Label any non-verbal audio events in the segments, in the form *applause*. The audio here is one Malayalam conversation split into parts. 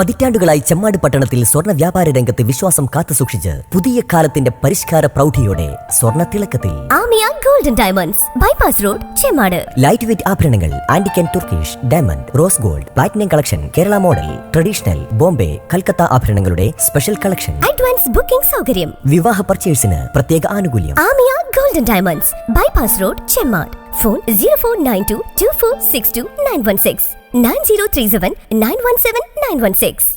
പതിറ്റാണ്ടുകളായി ചെമ്മാട് പട്ടണത്തിൽ സ്വർണ വ്യാപാര രംഗത്ത് വിശ്വാസം കാത്തുസൂക്ഷിച്ച് പുതിയ കാലത്തിന്റെ പരിഷ്കാര പ്രൗഢിയോടെ സ്വർണ തിളക്കത്തിൽ Amiya golden diamonds bypass road Chemmad. Light weight ആഭരണങ്ങൾ antique and Turkish diamond rose gold platinum collection Kerala model traditional Bombay Calcutta ആഭരണങ്ങളുടെ special collection. Advance booking സൗകര്യം. വിവാഹ പർച്ചേഴ്സിന് പ്രത്യേക ആനുകൂല്യം. Amiya golden diamonds bypass road Chemmad. Phone zero four nine two two four six two nine one six nine zero three seven nine one seven nine one six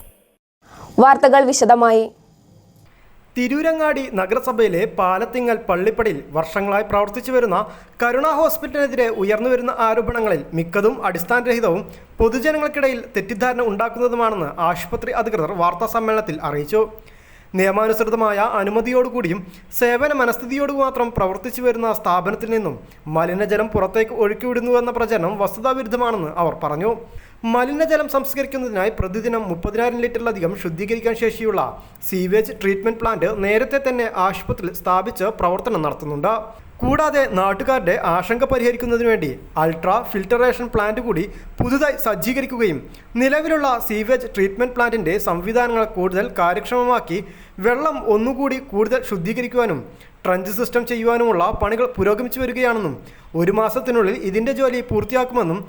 വാർത്തകൾ വിശദമായി. തിരൂരങ്ങാടി നഗരസഭയിലെ പാലത്തിങ്ങൽ പള്ളിപ്പടിയിൽ വർഷങ്ങളായി പ്രവർത്തിച്ചു വരുന്ന കരുണ ഹോസ്പിറ്റലിനെതിരെ ഉയർന്നുവരുന്ന ആരോപണങ്ങളിൽ മിക്കതും അടിസ്ഥാനരഹിതവും പൊതുജനങ്ങൾക്കിടയിൽ തെറ്റിദ്ധാരണ ഉണ്ടാക്കുന്നതുമാണെന്ന് ആശുപത്രി അധികൃതർ വാർത്താ സമ്മേളനത്തിൽ അറിയിച്ചു. നിയമാനുസൃതമായ അനുമതിയോടുകൂടിയും സേവന മനസ്ഥിതിയോടു മാത്രം പ്രവർത്തിച്ചു വരുന്ന സ്ഥാപനത്തിൽ നിന്നും മലിനജലം പുറത്തേക്ക് ഒഴുക്കിവിടുന്നുവെന്ന പ്രചരണം വസ്തുതാവിരുദ്ധമാണെന്ന് അവർ പറഞ്ഞു. മലിനജലം സംസ്കരിക്കുന്നതിനായി പ്രതിദിനം മുപ്പതിനായിരം ലിറ്ററിലധികം ശുദ്ധീകരിക്കാൻ ശേഷിയുള്ള സീവേജ് ട്രീറ്റ്മെന്റ് പ്ലാന്റ് നേരത്തെ തന്നെ ആശുപത്രിയിൽ സ്ഥാപിച്ച് പ്രവർത്തനം നടത്തുന്നുണ്ട്. കൂടാതെ നാട്ടുകാരുടെ ആശങ്ക പരിഹരിക്കുന്നതിനു വേണ്ടി അൾട്രാ ഫിൽട്ടറേഷൻ പ്ലാന്റ് കൂടി പുതുതായി സജ്ജീകരിക്കുകയും നിലവിലുള്ള സീവേജ് ട്രീറ്റ്മെന്റ് പ്ലാന്റിന്റെ സംവിധാനങ്ങൾ കൂടുതൽ കാര്യക്ഷമമാക്കി വെള്ളം ഒന്നുകൂടി കൂടുതൽ ശുദ്ധീകരിക്കുവാനും ട്രഞ്ച് സിസ്റ്റം ചെയ്യുവാനുമുള്ള പണികൾ പുരോഗമിച്ചു വരികയാണെന്നും ഒരു മാസത്തിനുള്ളിൽ ഇതിന്റെ ജോലി പൂർത്തിയാക്കുമെന്നും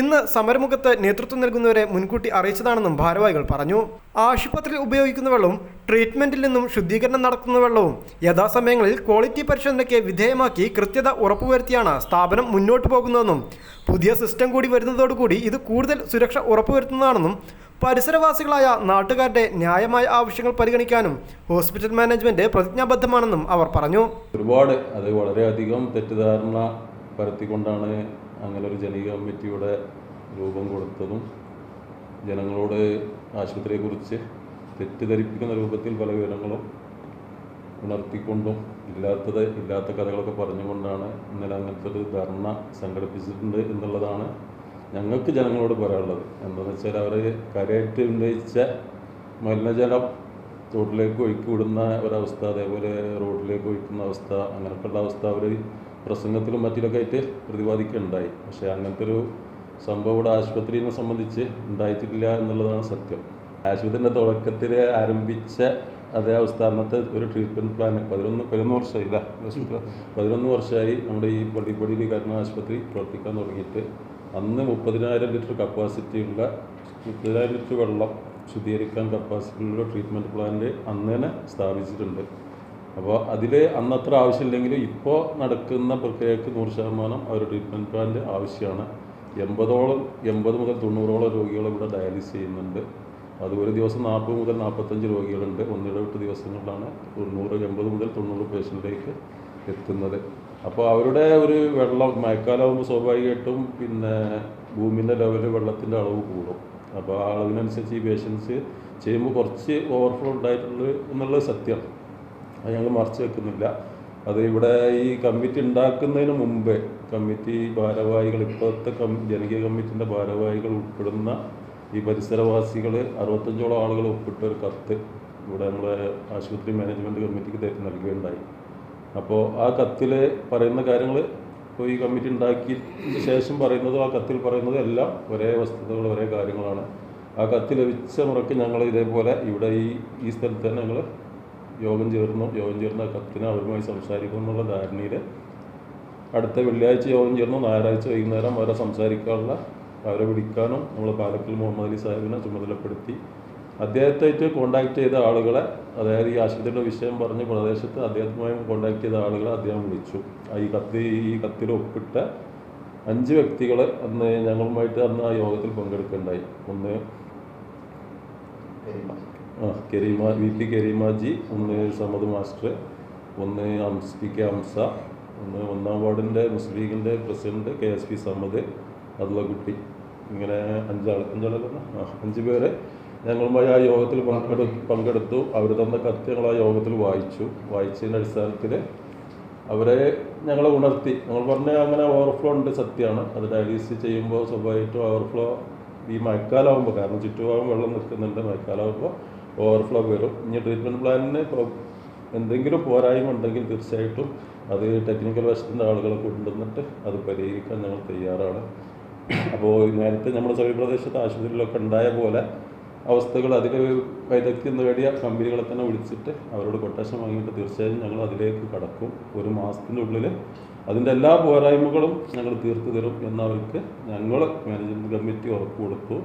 ഇന്ന് സമരമുഖത്ത് നേതൃത്വം നൽകുന്നവരെ മുൻകൂട്ടി അറിയിച്ചതാണെന്നും ഭാരവാഹികൾ പറഞ്ഞു. ആശുപത്രിയിൽ ഉപയോഗിക്കുന്ന വെള്ളവും ട്രീറ്റ്മെന്റിൽ നിന്നും ശുദ്ധീകരണം നടത്തുന്ന വെള്ളവും യഥാസമയങ്ങളിൽ ക്വാളിറ്റി പരിശോധനയ്ക്ക് വിധേയമാക്കി കൃത്യത ഉറപ്പുവരുത്തിയാണ് സ്ഥാപനം മുന്നോട്ട് പോകുന്നതെന്നും പുതിയ സിസ്റ്റം കൂടി വരുന്നതോടുകൂടി ഇത് കൂടുതൽ സുരക്ഷ ഉറപ്പുവരുത്തുന്നതാണെന്നും പരിസരവാസികളായ നാട്ടുകാരുടെ ന്യായമായ ആവശ്യങ്ങൾ പരിഗണിക്കാനും ഹോസ്പിറ്റൽ മാനേജ്മെന്റ് പ്രതിജ്ഞാബദ്ധമാണെന്നും അവർ പറഞ്ഞു. ഒരുപാട് അത് വളരെയധികം തെറ്റിദ്ധാരണ പരത്തിക്കൊണ്ടാണ് അങ്ങനെ ഒരു ജനകീയ കമ്മിറ്റിയുടെ രൂപം കൊടുത്തതും ജനങ്ങളോട് ആശുപത്രിയെക്കുറിച്ച് തെറ്റിദ്ധരിപ്പിക്കുന്ന രൂപത്തിൽ പല വിവരങ്ങളും ഉണർത്തിക്കൊണ്ടും ഇല്ലാത്തത് ഇല്ലാത്ത കഥകളൊക്കെ പറഞ്ഞുകൊണ്ടാണ് ഇന്നലെ അങ്ങനത്തെ ഒരു ധർണ സംഘടിപ്പിച്ചിട്ടുണ്ട് എന്നുള്ളതാണ് ഞങ്ങൾക്ക് ജനങ്ങളോട് പറയാനുള്ളത് എന്താണെന്ന് വെച്ചാൽ അവർ കരയേറ്റ് ഉന്നയിച്ച മലിനജലം തോട്ടിലേക്ക് ഒഴുക്കി വിടുന്ന ഒരവസ്ഥ അതേപോലെ റോഡിലേക്ക് ഒഴിക്കുന്ന അവസ്ഥ അങ്ങനെയൊക്കെയുള്ള അവസ്ഥ അവർ പ്രസംഗത്തിലും മറ്റിലൊക്കെ ആയിട്ട് പ്രതിപാദിക്കുകയുണ്ടായി പക്ഷേ അങ്ങനത്തെ ഒരു സംഭവം ഇവിടെ ആശുപത്രിയെ സംബന്ധിച്ച് ഉണ്ടായിട്ടില്ല എന്നുള്ളതാണ് സത്യം. ആശുപത്രിന്റെ തുടക്കത്തിൽ ആരംഭിച്ച അതേ അവസ്ഥ അന്നത്തെ ഒരു ട്രീറ്റ്മെന്റ് പ്ലാൻ പതിനൊന്ന് പതിനൊന്ന് വർഷമായില്ല പതിനൊന്ന് വർഷമായി നമ്മുടെ ഈ പള്ളിപ്പടിയിൽ കരുണ ആശുപത്രി പ്രവർത്തിക്കാൻ തുടങ്ങിയിട്ട്. അന്ന് മുപ്പതിനായിരം ലിറ്റർ കപ്പാസിറ്റി ഉള്ള മുപ്പതിനായിരം ലിറ്റർ വെള്ളം ശുദ്ധീകരിക്കാൻ കപ്പാസിറ്റിയുള്ള ട്രീറ്റ്മെന്റ് പ്ലാന്റ് അന്ന് തന്നെ സ്ഥാപിച്ചിട്ടുണ്ട്. അപ്പോൾ അതിൽ അന്നത്ര ആവശ്യമില്ലെങ്കിലും ഇപ്പോൾ നടക്കുന്ന പ്രക്രിയക്ക് നൂറ് ശതമാനം ആ ഒരു ട്രീറ്റ്മെന്റ് പ്ലാന്റ് ആവശ്യമാണ്. എൺപതോളം എൺപത് മുതൽ തൊണ്ണൂറോളം രോഗികൾ ഇവിടെ ഡയാലിസ് ചെയ്യുന്നുണ്ട്. അത് ഒരു ദിവസം നാൽപ്പത് മുതൽ നാൽപ്പത്തഞ്ച് രോഗികളുണ്ട്. ഒന്നിടവിട്ട് ദിവസങ്ങളിലാണ് തൊണ്ണൂറ് എൺപത് മുതൽ തൊണ്ണൂറ് പേഷ്യന്റിലേക്ക് എത്തുന്നത്. അപ്പോൾ അവരുടെ ഒരു വെള്ളം മഴക്കാലമാകുമ്പോൾ സ്വാഭാവികമായിട്ടും പിന്നെ ഭൂമിന്റെ ലെവലിൽ വെള്ളത്തിന്റെ അളവ് കൂടും. അപ്പോൾ ആ അളവിനനുസരിച്ച് ഈ പേഷ്യൻസ് ചെയ്യുമ്പോൾ കുറച്ച് ഓവർഫ്ലോ ഉണ്ടായിട്ടുള്ളത് എന്നുള്ളത് സത്യം. അത് ഞങ്ങൾ മറച്ചു വെക്കുന്നില്ല. അത് ഇവിടെ ഈ കമ്മിറ്റി ഉണ്ടാക്കുന്നതിന് മുമ്പേ കമ്മിറ്റി ഭാരവാഹികൾ ഇപ്പോഴത്തെ കം ജനകീയ കമ്മിറ്റിന്റെ ഭാരവാഹികൾ ഉൾപ്പെടുന്ന ഈ പരിസരവാസികൾ അറുപത്തഞ്ചോളം ആളുകൾ ഒപ്പിട്ട ഒരു കത്ത് ഇവിടെ നമ്മളെ ആശുപത്രി മാനേജ്മെന്റ് കമ്മിറ്റിക്ക് നൽകുകയുണ്ടായി. അപ്പോൾ ആ കത്തിൽ പറയുന്ന കാര്യങ്ങൾ ഇപ്പോൾ ഈ കമ്മിറ്റി ഉണ്ടാക്കിയതിന് ശേഷം പറയുന്നതും ആ കത്തിൽ പറയുന്നതും എല്ലാം ഒരേ വസ്തുതകൾ ഒരേ കാര്യങ്ങളാണ്. ആ കത്ത് ലഭിച്ച മുറയ്ക്ക് ഞങ്ങൾ ഇതേപോലെ ഇവിടെ ഈ ഈ സ്ഥലത്ത് തന്നെ ഞങ്ങൾ യോഗം ചേർന്നു. യോഗം ചേർന്ന കത്തിന് അവരുമായി സംസാരിക്കും എന്നുള്ള ധാരണയിൽ അടുത്ത വെള്ളിയാഴ്ച യോഗം ചേർന്നു. ഞായറാഴ്ച വൈകുന്നേരം അവരെ സംസാരിക്കാനുള്ള അവരെ വിളിക്കാനും നമ്മൾ പാലക്കൽ മുഹമ്മദ് അലി സാഹിബിനെ ചുമതലപ്പെടുത്തി അദ്ദേഹത്തായിട്ട് കോണ്ടാക്ട് ചെയ്ത ആളുകളെ അതായത് ഈ ആശുപത്രിയുടെ വിഷയം പറഞ്ഞ് പ്രദേശത്ത് അദ്ദേഹവുമായി കോണ്ടാക്ട് ചെയ്ത ആളുകളെ അദ്ദേഹം വിളിച്ചു. ഈ കത്തി ഈ കത്തിൽ ഒപ്പിട്ട അഞ്ച് വ്യക്തികൾ അന്ന് ഞങ്ങളുമായിട്ട് അന്ന് ആ യോഗത്തിൽ പങ്കെടുക്കുകയുണ്ടായി ഒന്ന് ആ കെരീമ വി പി കെരീമാജി ഒന്ന് സമദ് മാസ്റ്റർ ഒന്ന് അംസ് പി കെ അംസ ഒന്ന് ഒന്നാം വാർഡിന്റെ മുസ്ലിം ലീഗിന്റെ president K S P Samad അതുളക്കുട്ടി ഇങ്ങനെ അഞ്ചാൾ അഞ്ചാളല്ല അഞ്ച് പേര്. ഞങ്ങളുമായി ആ യോഗത്തിൽ പങ്കെടു പങ്കെടുത്തു. അവർ തന്ന കത്ത് ഞങ്ങൾ ആ യോഗത്തിൽ വായിച്ചു. വായിച്ചതിന്റെ അടിസ്ഥാനത്തിൽ അവരെ ഞങ്ങളെ ഉണർത്തി. ഞങ്ങൾ പറഞ്ഞ അങ്ങനെ ഓവർഫ്ലോ ഉണ്ട് സത്യമാണ്. അത് ഡയാലിസിസ് ചെയ്യുമ്പോൾ സ്വാഭാവികമായിട്ടും ഓവർഫ്ലോ ഈ മഴക്കാലമാകുമ്പോൾ കാരണം ചുറ്റുഭാഗം വെള്ളം നിൽക്കുന്നുണ്ട്. മഴക്കാലമാകുമ്പോൾ ഓവർഫ്ലോ വരും. ഇനി ട്രീറ്റ്മെന്റ് പ്ലാനിന് എന്തെങ്കിലും പോരായ്മ ഉണ്ടെങ്കിൽ തീർച്ചയായിട്ടും അത് ടെക്നിക്കൽ വശത്തിന്റെ ആളുകളെ കൊണ്ടുവന്നിട്ട് അത് പരിഹരിക്കാൻ ഞങ്ങൾ തയ്യാറാണ്. അപ്പോൾ നേരത്തെ നമ്മുടെ സമീപ പ്രദേശത്ത് ആശുപത്രിയിലൊക്കെ ഉണ്ടായ പോലെ അവസ്ഥകൾ അതിൽ വൈദഗ്ധ്യം നേടിയ കമ്പനികളെ തന്നെ വിളിച്ചിട്ട് അവരോട് കൊട്ടേഷൻ വാങ്ങിയിട്ട് തീർച്ചയായും ഞങ്ങൾ അതിലേക്ക് കടക്കും. ഒരു മാസത്തിന്റെ ഉള്ളിൽ അതിന്റെ എല്ലാ പോരായ്മകളും ഞങ്ങൾ തീർത്തു തരും എന്നവർക്ക് ഞങ്ങൾ മാനേജ്മെന്റ് കമ്മിറ്റി ഉറപ്പ് കൊടുത്തു.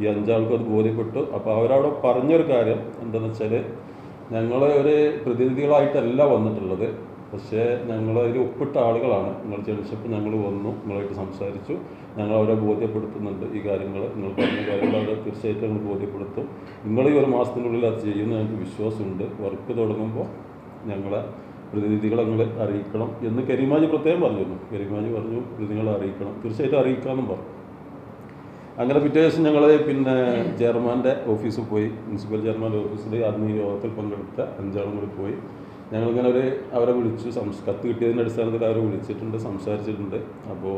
ഈ അഞ്ചാൾക്കും അത് ബോധ്യപ്പെട്ടു. അപ്പോൾ അവരവിടെ പറഞ്ഞൊരു കാര്യം എന്താണെന്ന് വെച്ചാൽ ഞങ്ങൾ ഒരു പ്രതിനിധികളായിട്ടല്ല വന്നിട്ടുള്ളത്. പക്ഷേ ഞങ്ങൾ അതിൽ ഒപ്പിട്ട ആളുകളാണ് നിങ്ങൾ ക്ഷണിച്ചപ്പോൾ ഞങ്ങൾ വന്നു നിങ്ങളായിട്ട് സംസാരിച്ചു. ഞങ്ങൾ അവരെ ബോധ്യപ്പെടുത്തുന്നുണ്ട് ഈ കാര്യങ്ങൾ. നിങ്ങൾ പറഞ്ഞ കാര്യങ്ങൾ അവരെ തീർച്ചയായിട്ടും ഞങ്ങൾ ബോധ്യപ്പെടുത്തും. നിങ്ങൾ ഈ ഒരു മാസത്തിനുള്ളിൽ അത് ചെയ്യുന്ന ഞങ്ങൾക്ക് വിശ്വാസമുണ്ട്. വർക്ക് തുടങ്ങുമ്പോൾ ഞങ്ങളെ പ്രതിനിധികളെ നിങ്ങൾ അറിയിക്കണം. എന്ന് കരിമാജി പ്രത്യേകം പറഞ്ഞിരുന്നു കരിമാജി പറഞ്ഞു പ്രതിനിധികളെ അറിയിക്കണം. തീർച്ചയായിട്ടും അറിയിക്കാമെന്നും പറഞ്ഞു. അങ്ങനെ പിറ്റേ ദിവസം ഞങ്ങൾ പിന്നെ ചെയർമാന്റെ ഓഫീസിൽ പോയി. മുനിസിപ്പൽ ചെയർമാന്റെ ഓഫീസിൽ അന്ന് ഈ യോഗത്തിൽ പങ്കെടുത്ത അഞ്ചാളും കൂടി പോയി. ഞങ്ങളിങ്ങനെ ഒരു അവരെ വിളിച്ചു. സംസ് കത്ത് കിട്ടിയതിന്റെ അടിസ്ഥാനത്തിൽ അവരെ വിളിച്ചിട്ടുണ്ട് സംസാരിച്ചിട്ടുണ്ട്. അപ്പോൾ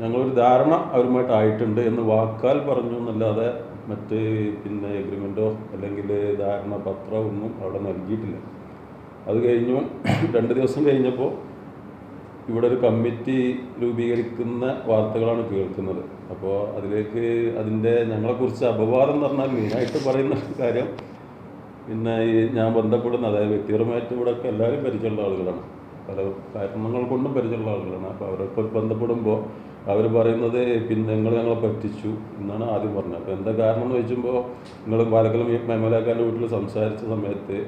ഞങ്ങളൊരു ധാരണ അവരുമായിട്ടായിട്ടുണ്ട് എന്ന് വാക്കാൽ പറഞ്ഞു എന്നല്ലാതെ മറ്റ് പിന്നെ എഗ്രിമെന്റോ അല്ലെങ്കിൽ ധാരണ പത്രമോ ഒന്നും അവിടെ നൽകിയിട്ടില്ല. അത് കഴിഞ്ഞു രണ്ട് ദിവസം കഴിഞ്ഞപ്പോൾ ഇവിടെ ഒരു കമ്മിറ്റി രൂപീകരിക്കുന്ന വാർത്തകളാണ് കേൾക്കുന്നത്. അപ്പോൾ അതിലേക്ക് അതിന്റെ ഞങ്ങളെക്കുറിച്ച് അപവാദം എന്ന് പറഞ്ഞാൽ മെയിനായിട്ട് പറയുന്ന കാര്യം പിന്നെ ഈ ഞാൻ ബന്ധപ്പെടുന്ന അതായത് വ്യക്തിപരമായിട്ട് ഇവിടെയൊക്കെ എല്ലാവരും പരിചയമുള്ള ആളുകളാണ്. പല കാരണങ്ങൾ കൊണ്ടും പരിചയമുള്ള ആളുകളാണ്. അപ്പോൾ അവരൊക്കെ ബന്ധപ്പെടുമ്പോൾ അവർ പറയുന്നത് പിന്നെ നിങ്ങൾ ഞങ്ങളെ പറ്റിച്ചു എന്നാണ് ആദ്യം പറഞ്ഞത്. അപ്പോൾ എന്താ കാരണം എന്ന് ചോദിച്ചുമ്പോൾ നിങ്ങൾ പാലക്കൽ മെമലാക്കാന്റെ വീട്ടിൽ സംസാരിച്ച സമയത്ത്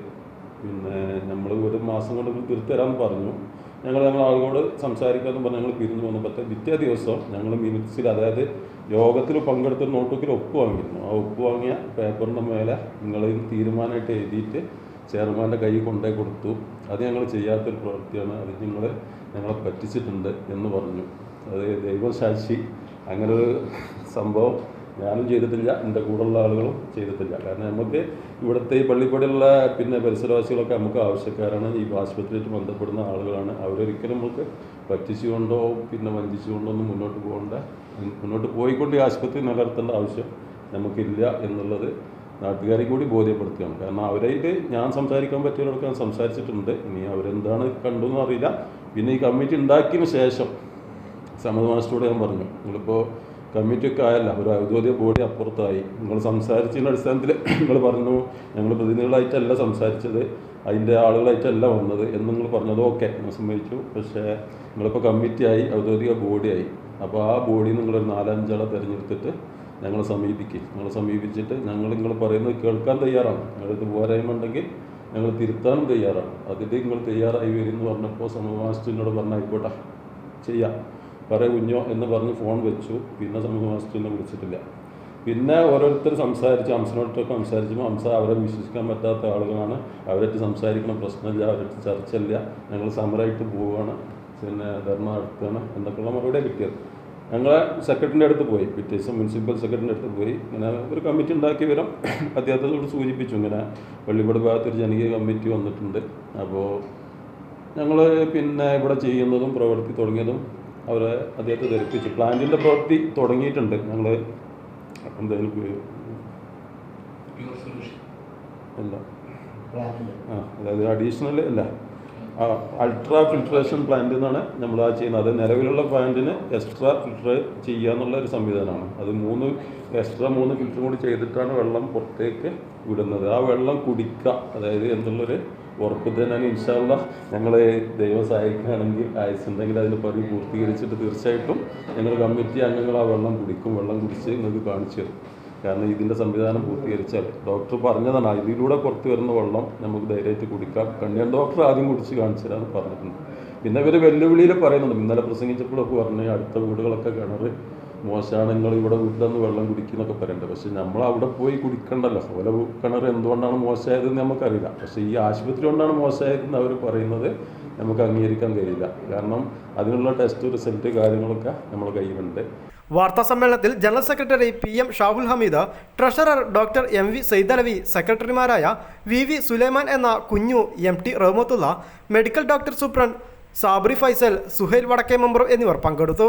പിന്നെ നമ്മൾ ഒരു മാസം കൊണ്ട് തിരുത്തരാന്ന് പറഞ്ഞു. ഞങ്ങൾ ഞങ്ങൾ ആളുകളോട് സംസാരിക്കാമെന്ന് പറഞ്ഞ് ഞങ്ങൾ പിരിഞ്ഞു വന്നപ്പോഴത്തെ പിറ്റേ ദിവസം ഞങ്ങൾ മിനിറ്റ്സിൽ അതായത് യോഗത്തിൽ പങ്കെടുത്ത നോട്ടുക്കിൽ ഒപ്പ് വാങ്ങിയിരുന്നു. ആ ഒപ്പ് വാങ്ങിയ പേപ്പറിന്റെ മേലെ നിങ്ങൾ തീരുമാനമായിട്ട് എഴുതിയിട്ട് ചെയർമാന്റെ കൈ കൊണ്ടേ കൊടുത്തു. അത് ഞങ്ങൾ ചെയ്യാത്തൊരു പ്രവൃത്തിയാണ്. അത് നിങ്ങൾ ഞങ്ങളെ പറ്റിച്ചിട്ടുണ്ട് എന്ന് പറഞ്ഞു. അത് ദൈവസാക്ഷി അങ്ങനൊരു സംഭവം ഞാനും ചെയ്തിട്ടില്ല എന്റെ കൂടെയുള്ള ആളുകളും ചെയ്തിട്ടില്ല. കാരണം നമുക്ക് ഇവിടുത്തെ ഈ പള്ളിപ്പടിയുള്ള പിന്നെ പരിസരവാസികളൊക്കെ നമുക്ക് ആവശ്യക്കാരാണ്. ഈ ആശുപത്രിയായിട്ട് ബന്ധപ്പെടുന്ന ആളുകളാണ്. അവരൊരിക്കലും നമുക്ക് പറ്റിച്ചുകൊണ്ടോ പിന്നെ വഞ്ചിച്ചുകൊണ്ടോ ഒന്നും മുന്നോട്ട് പോകേണ്ട. മുന്നോട്ട് പോയിക്കൊണ്ട് ഈ ആശുപത്രി നിലനിർത്തേണ്ട ആവശ്യം നമുക്കില്ല എന്നുള്ളത് നാട്ടുകാരെ കൂടി ബോധ്യപ്പെടുത്തുകയാണ്. കാരണം അവരായിട്ട് ഞാൻ സംസാരിക്കാൻ പറ്റിയവരൊക്കെ ഞാൻ സംസാരിച്ചിട്ടുണ്ട്. ഇനി അവരെന്താണ് കണ്ടു അറിയില്ല. പിന്നെ ഈ കമ്മിറ്റി ഉണ്ടാക്കിയതിന് ശേഷം സമ്മതമാസത്തോടെ ഞാൻ പറഞ്ഞു. നിങ്ങളിപ്പോൾ കമ്മിറ്റിയൊക്കെ ആയല്ല. ഒരു ഔദ്യോഗിക ബോഡി അപ്പുറത്തായി. നിങ്ങൾ സംസാരിച്ചതിന്റെ അടിസ്ഥാനത്തിൽ നിങ്ങൾ പറഞ്ഞു. ഞങ്ങൾ പ്രതിനിധികളായിട്ടല്ല സംസാരിച്ചത്. അതിന്റെ ആളുകളായിട്ടല്ല വന്നത് എന്ന് നിങ്ങൾ പറഞ്ഞത് ഓക്കെ. ഞാൻ സമ്മതിച്ചു. പക്ഷേ നിങ്ങളിപ്പോൾ കമ്മിറ്റിയായി ഔദ്യോഗിക ബോഡിയായി. അപ്പോൾ ആ ബോഡി നിങ്ങളൊരു നാലഞ്ചാളെ തിരഞ്ഞെടുത്തിട്ട് ഞങ്ങളെ സമീപിക്കുക ഞങ്ങളെ സമീപിച്ചിട്ട് ഞങ്ങൾ നിങ്ങൾ പറയുന്നത് കേൾക്കാൻ തയ്യാറാണ്. ഞങ്ങൾക്ക് പോരായ്മ ഞങ്ങൾ തിരുത്താനും തയ്യാറാണ്. അതിൽ നിങ്ങൾ തയ്യാറായി വരും എന്ന് പറഞ്ഞപ്പോൾ സമൂഹമാസ്റ്ററിനോട് പറഞ്ഞ ആയിക്കോട്ടെ ചെയ്യാം. പറയ കുഞ്ഞോ എന്ന് പറഞ്ഞ് ഫോൺ വെച്ചു. പിന്നെ സമൂഹ മാസ്റ്ററിനെ വിളിച്ചിട്ടില്ല. പിന്നെ ഓരോരുത്തർ സംസാരിച്ച് ഹംസനോട്ടൊക്കെ സംസാരിച്ചപ്പോൾ ഹംസ അവരെ വിശ്വസിക്കാൻ പറ്റാത്ത ആളുകളാണ്. അവരായിട്ട് സംസാരിക്കണം പ്രശ്നമില്ല. അവരായിട്ട് ചർച്ചയില്ല. ഞങ്ങൾ സമരമായിട്ട് പോവുകയാണ് പിന്നെ ധർമ്മ നടത്തുകയാണ് എന്നൊക്കെയുള്ള മറുപടി കിട്ടിയത്. ഞങ്ങളെ സെക്രട്ടറിന്റെ അടുത്ത് പോയി. പിറ്റേ ദിവസം മുനിസിപ്പൽ സെക്രട്ടറിന്റെ അടുത്ത് പോയി. ഇങ്ങനെ ഒരു കമ്മിറ്റി ഉണ്ടാക്കി വരാം *clears throat* അദ്ദേഹത്തോട് സൂചിപ്പിച്ചു. ഇങ്ങനെ പള്ളിപ്പടി ഭാഗത്തൊരു ജനകീയ കമ്മിറ്റി വന്നിട്ടുണ്ട്. അപ്പോൾ ഞങ്ങൾ പിന്നെ ഇവിടെ ചെയ്യുന്നതും പ്രവർത്തി തുടങ്ങിയതും അവരെ അദ്ദേഹത്തെ ധരിപ്പിച്ചു. പ്ലാന്റിന്റെ പ്രവൃത്തി തുടങ്ങിയിട്ടുണ്ട്. ഞങ്ങൾ എന്തായാലും പോയി- അല്ല. ആ അതായത് അഡീഷണൽ അല്ല. ആ അൾട്രാ ഫിൽട്രേഷൻ പ്ലാന്റ് എന്നാണ് നമ്മൾ ആ ചെയ്യുന്നത്. അത് നിലവിലുള്ള പ്ലാന്റിന് എക്സ്ട്രാ ഫിൽട്ടർ ചെയ്യുക എന്നുള്ള ഒരു സംവിധാനമാണ്. അത് മൂന്ന് എക്സ്ട്രാ മൂന്ന് ഫിൽറ്റർ കൂടി ചെയ്തിട്ടാണ് വെള്ളം പുറത്തേക്ക് വിടുന്നത്. ആ വെള്ളം കുടിക്കുക അതായത് എന്നുള്ളൊരു ഉറപ്പ് തന്നെയാണ് ഇൻഷാല്ല ഞങ്ങളെ ദൈവം സഹായിക്കുകയാണെങ്കിൽ അയച്ചിട്ടുണ്ടെങ്കിൽ അതിന് പണി പൂർത്തീകരിച്ചിട്ട് തീർച്ചയായിട്ടും ഞങ്ങൾ കമ്മിറ്റി അംഗങ്ങൾ ആ വെള്ളം കുടിക്കും വെള്ളം കുടിച്ച് നിങ്ങൾക്ക് കാണിച്ചു തരും. കാരണം ഇതിന്റെ സംവിധാനം പൂർത്തീകരിച്ചാൽ ഡോക്ടർ പറഞ്ഞതാണ് ഇതിലൂടെ പുറത്ത് വരുന്ന വെള്ളം നമുക്ക് ധൈര്യമായിട്ട് കുടിക്കാം. കണ്ണിയൻ ഡോക്ടർ ആദ്യം കുടിച്ച് കാണിച്ചു തരാമെന്ന് പറഞ്ഞിട്ടുണ്ട്. പിന്നെ ഇവർ വെല്ലുവിളിയിൽ പറയുന്നുണ്ട് ഇന്നലെ പ്രസംഗിച്ചപ്പോഴൊക്കെ പറഞ്ഞു അടുത്ത വീടുകളൊക്കെ കിണർ മോശമാണ് നിങ്ങൾ ഇവിടെ വീട്ടിൽ നിന്ന് വെള്ളം കുടിക്കുന്നൊക്കെ പറയുന്നുണ്ട് പക്ഷെ നമ്മൾ അവിടെ പോയി കുടിക്കണ്ടല്ലോ. ഓല കിണർ എന്തുകൊണ്ടാണ് മോശമായതെന്ന് നമുക്കറിയില്ല. പക്ഷെ ഈ ആശുപത്രി കൊണ്ടാണ് മോശമായതെന്ന് അവർ പറയുന്നത് നമുക്ക് അംഗീകരിക്കാൻ കഴിയില്ല. കാരണം അതിനുള്ള ടെസ്റ്റ് റിസൾട്ട് കാര്യങ്ങളൊക്കെ നമ്മൾ കയ്യിലുണ്ട്. വാർത്താ സമ്മേളനത്തിൽ general secretary P M Shahul Hameed treasurer doctor M V Saidalavi സെക്രട്ടറിമാരായ വി വി സുലൈമാൻ എന്ന Kunju M T Rahmathulla medical doctor superintendent Sabri Faisal Suhail വടക്കേ മെമ്പർ എന്നിവർ പങ്കെടുത്തു.